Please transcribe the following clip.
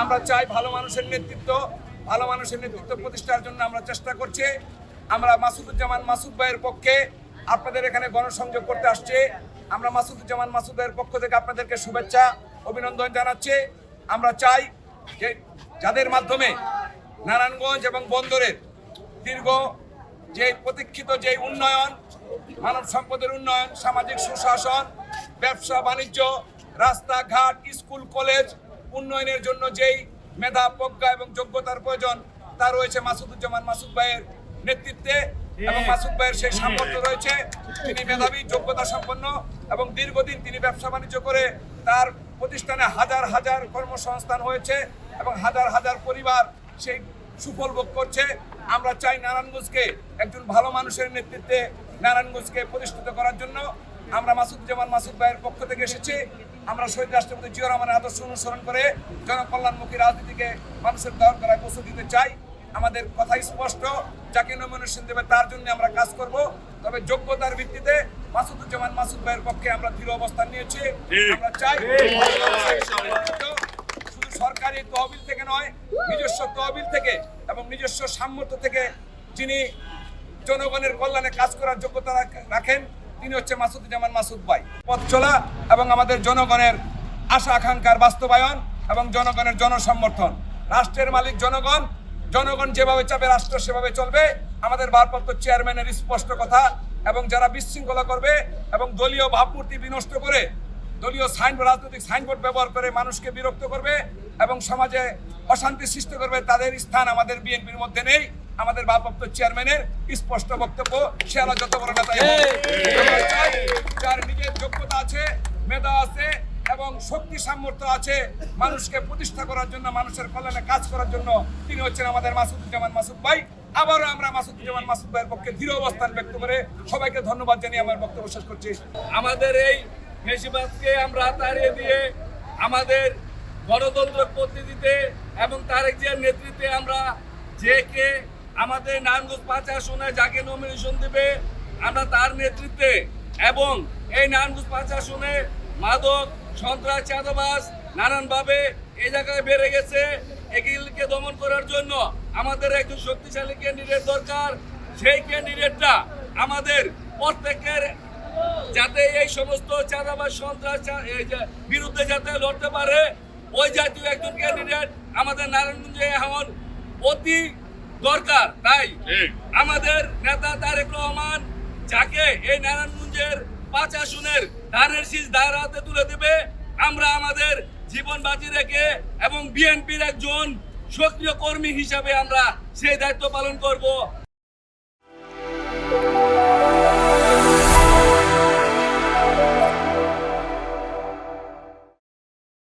আমরা চাই ভালো মানুষের নেতৃত্ব, ভালো মানুষের নেতৃত্ব প্রতিষ্ঠার জন্য আমরা চেষ্টা করছি। আমরা মাসুদুজ্জামান মাসুদ ভাইয়ের পক্ষে আপনাদের এখানে গণসংযোগ করতে আসছে। আমরা মাসুদুজ্জামান মাসুদ ভাইয়ের পক্ষ থেকে আপনাদেরকে শুভেচ্ছা, অভিনন্দন জানাচ্ছি। আমরা চাই যে যাদের মাধ্যমে নারায়ণগঞ্জ এবং বন্দরের দীর্ঘ যে প্রতীক্ষিত যে উন্নয়ন, মানব সম্পদের উন্নয়ন, সামাজিক সুশাসন, ব্যবসা, বাণিজ্য, রাস্তাঘাট, স্কুল, কলেজ উন্নয়নের জন্য যেই মেধা, প্রজ্ঞা এবং যোগ্যতার প্রয়োজন, তা রয়েছে মাসুদুজ্জামান মাসুদ ভাইয়ের নেতৃত্বে এবং মাসুদ ভাইয়ের সেই সামর্থ্য রয়েছে। তিনি মেধাবী, যোগ্যতা সম্পন্ন এবং দীর্ঘদিন তিনি ব্যবসা বাণিজ্য করে তার প্রতিষ্ঠানে হাজার হাজার কর্মসংস্থান হয়েছে এবং হাজার হাজার পরিবার সেই সুফল ভোগ করছে। আমরা চাই নারায়ণগঞ্জকে একজন ভালো মানুষের নেতৃত্বে নারায়ণগঞ্জকে প্রতিষ্ঠিত করার জন্য। আমরা মাসুদুজ্জামান মাসুদ ভাইয়ের পক্ষ থেকে এসেছি। আমরা শহীদ রাষ্ট্রপতি জিয়া রহমানের আদর্শ অনুসরণ করে জনকল্যাণমুখী রাজনীতিকে মানুষের দর করায় পৌঁছে দিতে চাই। আমাদের কথা স্পষ্ট যাকে নমিনেশন দেবে তার জন্য আমরা কাজ করব। তবে যোগ্যতার ভিত্তিতে মাসুদুজ্জামান মাসুদ ভাইয়ের পক্ষে আমরা দৃঢ় অবস্থান নিয়েছি। আমরা চাই শুধু সরকারি তহবিল থেকে নয় নিজস্ব তহবিল থেকে এবং নিজস্ব সামর্থ্য থেকে যিনি জনগণের কল্যাণে কাজ করার যোগ্যতা রাখ- রাখেন তিনি হচ্ছে মাসুদুজ্জামান মাসুদ ভাই। পথ চলা এবং আমাদের জনগণের আশা আকাঙ্ক্ষার বাস্তবায়ন এবং জনগণের জনসমর্থন। রাষ্ট্রের মালিক জনগণ জনগণ যেভাবে চাবে রাষ্ট্র সেভাবে চলবে। আমাদের ভারপ্রাপ্ত চেয়ারম্যানের স্পষ্ট কথা এবং যারা বিশৃঙ্খলা করবে এবং দলীয় ভাবমূর্তি বিনষ্ট করে দলীয় সাইনবোর্ড রাজনৈতিক সাইনবোর্ড ব্যবহার করে মানুষকে বিরক্ত করবে এবং সমাজে অশান্তি সৃষ্টি করবে, তাদের স্থান আমাদের বিএনপির মধ্যে নেই। আমাদের ভারপ্রাপ্ত চেয়ারম্যানের স্পষ্ট বক্তব্য। সে আলো যত বড় চাই যার নিজের যোগ্যতা আছে মেধা আছে এবং শক্তি সামর্থ্য আছে মানুষকে প্রতিষ্ঠা করার জন্য মানুষের কল্যাণে কাজ করার জন্য তিনি হচ্ছেন আমাদের মাসুদুজ্জামান মাসুদ ভাই। আবারও আমরা মাসুদুজ্জামান মাসুদ ভাইয়ের পক্ষে দৃঢ় অবস্থান ব্যক্ত করে সবাইকে ধন্যবাদ জানিয়ে আমার বক্তব্য শেষ করছি। আমাদের এই ফেসিবাদকে আমরা তাড়িয়ে দিয়ে আমাদের গণতন্ত্র পদ্ধতিতে এবং তারেক জিয়ার নেতৃত্বে আমরা যে কে আমাদের নারায়ণগঞ্জ পাঁচ আসনে যাকে নমিনেশন দেবে, আমরা তার নেতৃত্বে এবং এই নারায়ণগঞ্জ পাঁচ আসনে মাদক, সন্ত্রাস চাঁদাবাস নানানভাবে এই জায়গায় বেড়ে গেছে। এগুলিকে দমন করার জন্য আমাদের একজন শক্তিশালী ক্যান্ডিডেট দরকার। সেই ক্যান্ডিডেটটা আমাদের প্রত্যেকের যাতে এই সমস্ত চাঁদাবাস সন্ত্রাস বিরুদ্ধে যাতে লড়তে পারে, ওই জাতীয় একজন ক্যান্ডিডেট আমাদের নারায়ণগঞ্জে এখন অতি দরকার তাই আমাদের নেতা তারেক রহমান যাকে এই নারায়ণগঞ্জের পাঁচ আসনের ধানের শীষ দায়রাতে তুলে দেবে আমরা আমাদের জীবন বাঁচি রেখে এবং বিএনপির একজন সক্রিয় কর্মী হিসাবে আমরা সেই দায়িত্ব পালন করব।